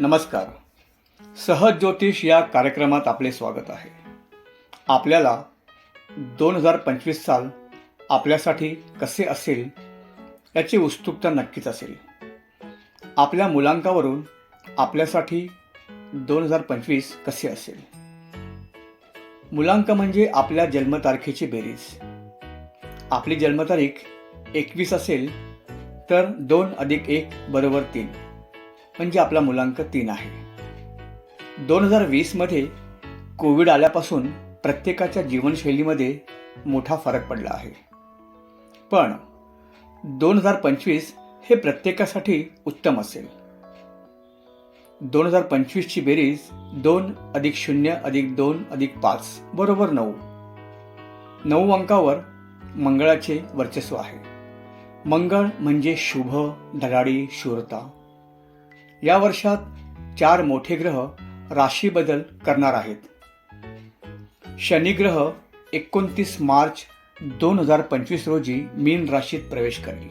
नमस्कार. सहज ज्योतिष या कार्यक्रमात आपले स्वागत आहे. आपल्याला दोन हजार पंचवीस साल आपल्यासाठी कसे असेल याची उत्सुकता नक्कीच असेल. आपल्या मुलांकावरून आपल्यासाठी दोन हजार पंचवीस कसे असेल? मुलांक म्हणजे आपल्या जन्मतारखेची बेरीज. आपली जन्मतारीख एकवीस असेल तर दोन अधिक एक बरोबर तीन. म्हणजे आपला मुलांक तीन आहे. दोन हजार वीसमध्ये कोविड आल्यापासून प्रत्येकाच्या जीवनशैलीमध्ये मोठा फरक पडला आहे. पण दोन हजार पंचवीस हे प्रत्येकासाठी उत्तम असेल. दोन हजार पंचवीसची बेरीज दोन अधिक शून्य अधिक दोन अधिक पाच बरोबर नऊ. नऊ अंकावर मंगळाचे वर्चस्व आहे. मंगळ म्हणजे शुभ धडाडी शूरता. या वर्षात चार मोठे ग्रह राशी बदल करणार आहेत. शनिग्रह एकोणतीस मार्च दोन हजार पंचवीस रोजी मीन राशीत प्रवेश करेल.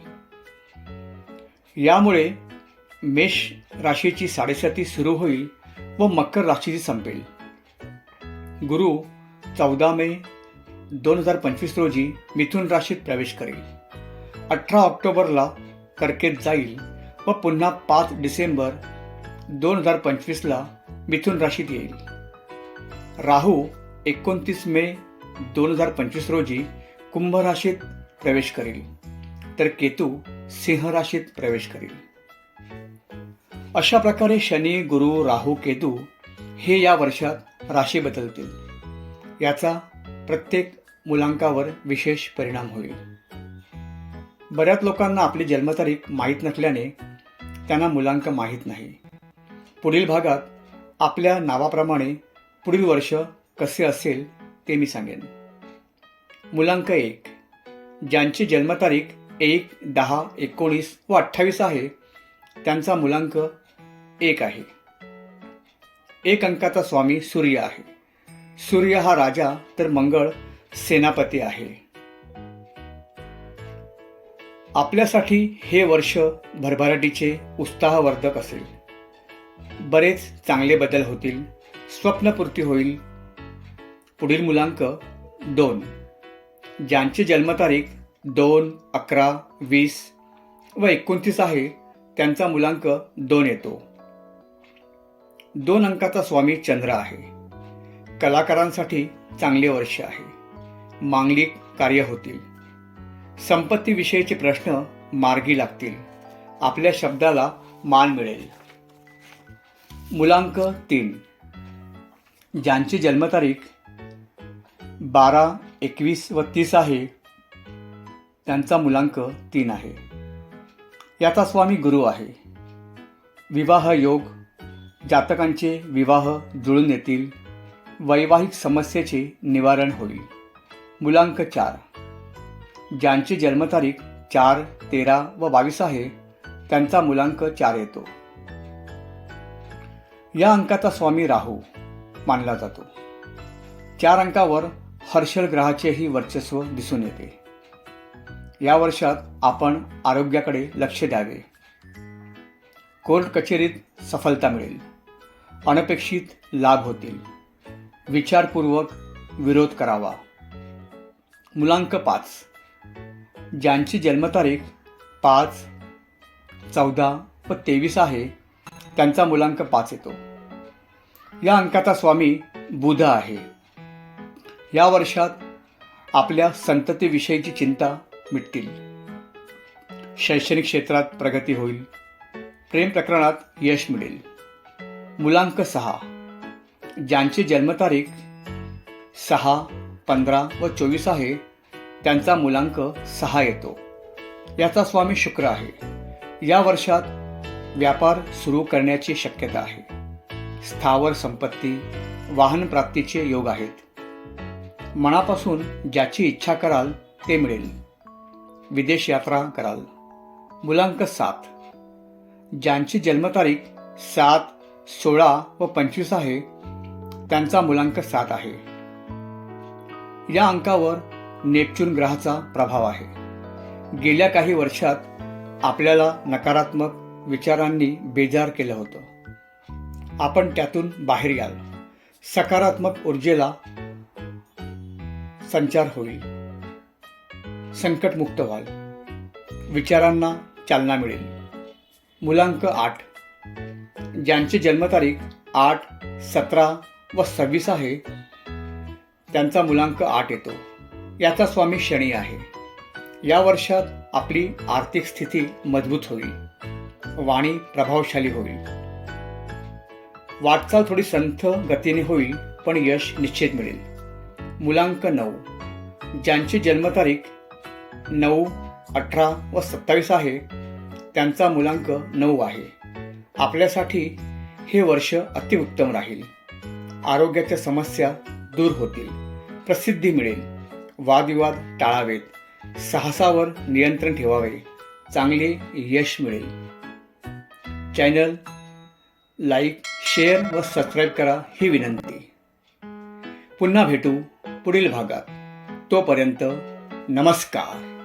यामुळे मेष राशीची साडेसाती सुरू होईल व मकर राशीची संपेल. गुरु चौदा मे दोन हजार पंचवीस रोजी मिथुन राशीत प्रवेश करेल. अठरा ऑक्टोबरला कर्केत जाईल व पुन्हा पाच डिसेंबर दोन हजार पंचवीसला मिथुन राशीत येईल. राहू एकोणतीस मे दोन हजार पंचवीस रोजी कुंभ राशीत प्रवेश करेल. तर केतू सिंह राशीत प्रवेश करेल. अशा प्रकारे शनी गुरु राहू केतू हे या वर्षात राशी बदलतील. याचा प्रत्येक मुलांकावर विशेष परिणाम होईल. बऱ्याच लोकांना आपली जन्मतारीख माहीत नसल्याने त्यांना मुलांक माहीत नाही. पुढील भागात आपल्या नावाप्रमाणे पुढील वर्ष कसे असेल ते मी सांगेन. मुलांक एक. ज्यांची जन्मतारीख एक दहा एकोणीस व अठ्ठावीस आहे त्यांचा मुलांक एक आहे. एक अंकाचा स्वामी सूर्य आहे. सूर्य हा राजा तर मंगळ सेनापती आहे. आपल्यासाठी हे वर्ष भरभराटीचे उत्साहवर्धक असेल. बरेच चांगले बदल होतील स्वप्नपूर्ती होईल. पुढील मुलांक दोन. ज्यांची जन्मतारीख दोन अकरा वीस व एकोणतीस आहे त्यांचा मुलांक दोन येतो. दोन अंकाचा स्वामी चंद्र आहे. कलाकारांसाठी चांगले वर्ष आहे. मांगलिक कार्य होतील. संपत्तीविषयीचे प्रश्न मार्गी लागतील. आपल्या शब्दाला मान मिळेल. मुलांक तीन. ज्यांची जन्मतारीख बारा एकवीस व तीस आहे त्यांचा मुलांक तीन आहे. याचा स्वामी गुरु आहे. विवाह योग जातकांचे विवाह जुळून येतील वैवाहिक समस्येचे निवारण होईल. मुलांक चार. ज्यांची जन्मतारीख चार तेरा व बावीस आहे त्यांचा मुलांक चार येतो. या अंकाचा स्वामी राहू मानला जातो. चार अंकावर हर्षल ग्रहाचेही वर्चस्व दिसून येते. या वर्षात आपण आरोग्याकडे लक्ष द्यावे. कोर्ट कचेरीत सफलता मिळेल. अनपेक्षित लाभ होतील. विचारपूर्वक विरोध करावा. मुलांक पाच. ज्यांची जन्मतारीख पाच चौदा व तेवीस आहे त्यांचा मुलांक पाच येतो. या अंकाचा स्वामी बुध आहे. या वर्षात आपल्या संततीविषयीची चिंता मिटतील. शैक्षणिक क्षेत्रात प्रगती होईल. प्रेम प्रकरणात यश मिळेल. मुलांक सहा. ज्यांची जन्मतारीख सहा पंधरा व चोवीस आहे त्यांचा मुलांक सहा येतो. याचा स्वामी शुक्र आहे. या वर्षात व्यापार सुरू करण्याची शक्यता आहे. स्थावर संपत्ती वाहन प्राप्तीचे योग आहेत. मनापासून ज्याची इच्छा कराल ते मिळेल. विदेश यात्रा कराल. मुलांक सात. ज्यांची जन्मतारीख सात सोळा व पंचवीस आहे त्यांचा मुलांक सात आहे. या अंकावर नेपच्यून ग्रहाचा प्रभाव आहे. गेल्या काही वर्षात आपल्याला नकारात्मक विचारांनी बेजार केलं होतं. आपण त्यातून बाहेर याल. सकारात्मक ऊर्जेला संचार होईल. संकटमुक्त व्हाल. विचारांना चालना मिळेल. मुलांक आठ. ज्यांची जन्मतारीख आठ सतरा व सव्वीस आहे त्यांचा मुलांक आठ येतो. याचा स्वामी शनी आहे. या वर्षात आपली आर्थिक स्थिती मजबूत होईल. वाणी प्रभावशाली होईल. वाटचाल थोडी संथ गतीने होईल पण यश निश्चित मिळेल. मुलांक नऊ. ज्यांची जन्मतारीख नऊ अठरा व सत्तावीस आहे त्यांचा मुलांक नऊ आहे. आपल्यासाठी हे वर्ष अतिउत्तम राहील. आरोग्याच्या समस्या दूर होतील. प्रसिद्धी मिळेल. वादविवाद टाळावेत. साहसावर नियंत्रण ठेवावे. चांगले यश मिळेल. चॅनल लाईक शेअर व सबस्क्राईब करा ही विनंती. पुन्हा भेटू पुढील भागात. तोपर्यंत नमस्कार.